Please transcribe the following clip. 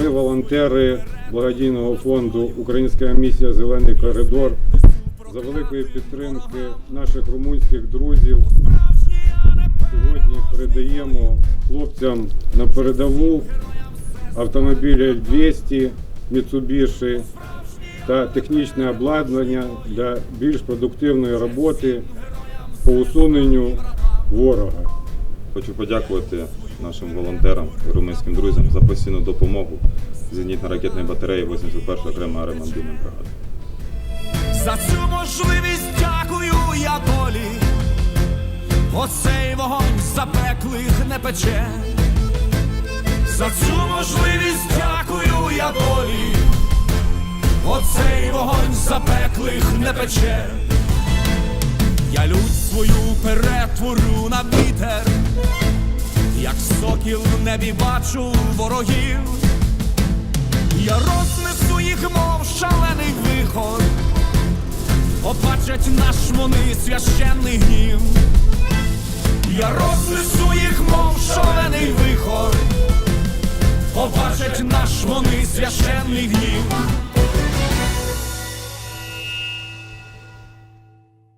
волонтери благодійного фонду Українська місія Зелений коридор за великої підтримки наших румунських друзів. Сьогодні передаємо хлопцям на передову автомобілі L200, Mitsubishi та технічне обладнання для більш продуктивної роботи по усуненню ворога. Хочу подякувати нашим волонтерам румунським друзям за постійну допомогу зенітно-ракетної батареї 81 окремої аеромобільної бригади. За цю можливість дякую я долі. Оцей вогонь запеклих не пече. За цю можливість дякую я долі. Оцей вогонь запеклих не пече. Я лють свою перетворю на вітер, як сокіл в небі бачу ворогів. Я рознесу їх, мов шалений вихор. Побачать наш вони священний гнів. Я рознесу їх, мов шалений вихор. Побачать наш вони священний гнів.